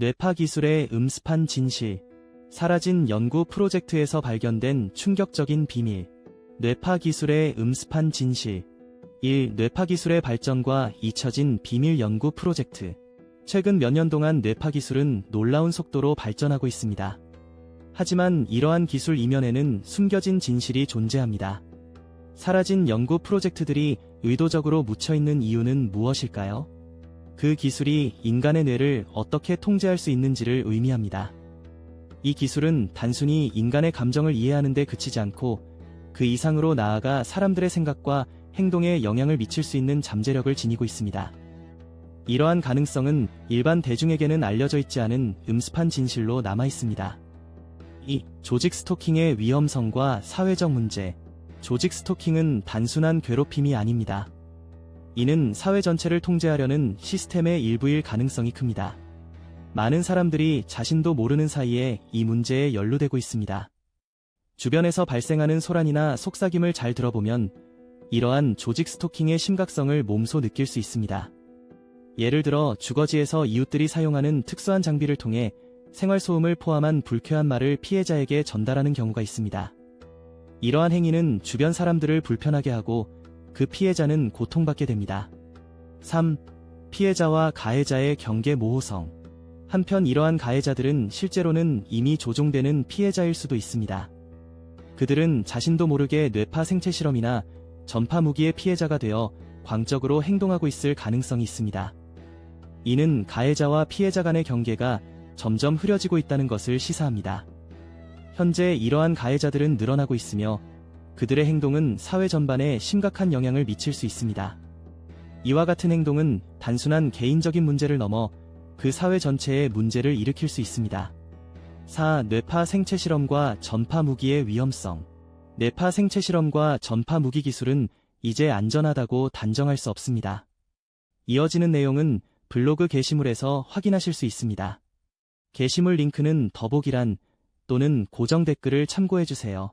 뇌파 기술의 음습한 진실. 사라진 연구 프로젝트에서 발견된 충격적인 비밀. 뇌파 기술의 음습한 진실. 1. 뇌파 기술의 발전과 잊혀진 비밀 연구 프로젝트. 최근 몇 년 동안 뇌파 기술은 놀라운 속도로 발전하고 있습니다. 하지만 이러한 기술 이면에는 숨겨진 진실이 존재합니다. 사라진 연구 프로젝트들이 의도적으로 묻혀있는 이유는 무엇일까요? 그 기술이 인간의 뇌를 어떻게 통제할 수 있는지를 의미합니다. 이 기술은 단순히 인간의 감정을 이해하는 데 그치지 않고 그 이상으로 나아가 사람들의 생각과 행동에 영향을 미칠 수 있는 잠재력을 지니고 있습니다. 이러한 가능성은 일반 대중에게는 알려져 있지 않은 음습한 진실로 남아 있습니다. 2. 조직 스토킹의 위험성과 사회적 문제. 조직 스토킹은 단순한 괴롭힘이 아닙니다. 이는 사회 전체를 통제하려는 시스템의 일부일 가능성이 큽니다. 많은 사람들이 자신도 모르는 사이에 이 문제에 연루되고 있습니다. 주변에서 발생하는 소란이나 속삭임을 잘 들어보면 이러한 조직 스토킹의 심각성을 몸소 느낄 수 있습니다. 예를 들어 주거지에서 이웃들이 사용하는 특수한 장비를 통해 생활소음을 포함한 불쾌한 말을 피해자에게 전달하는 경우가 있습니다. 이러한 행위는 주변 사람들을 불편하게 하고 그 피해자는 고통받게 됩니다. 3. 피해자와 가해자의 경계 모호성. 한편 이러한 가해자들은 실제로는 이미 조종되는 피해자일 수도 있습니다. 그들은 자신도 모르게 뇌파 생체 실험이나 전파 무기의 피해자가 되어 광적으로 행동하고 있을 가능성이 있습니다. 이는 가해자와 피해자 간의 경계가 점점 흐려지고 있다는 것을 시사합니다. 현재 이러한 가해자들은 늘어나고 있으며 그들의 행동은 사회 전반에 심각한 영향을 미칠 수 있습니다. 이와 같은 행동은 단순한 개인적인 문제를 넘어 그 사회 전체에 문제를 일으킬 수 있습니다. 4. 뇌파 생체 실험과 전파 무기의 위험성. 뇌파 생체 실험과 전파 무기 기술은 이제 안전하다고 단정할 수 없습니다. 이어지는 내용은 블로그 게시물에서 확인하실 수 있습니다. 게시물 링크는 더보기란 또는 고정 댓글을 참고해주세요.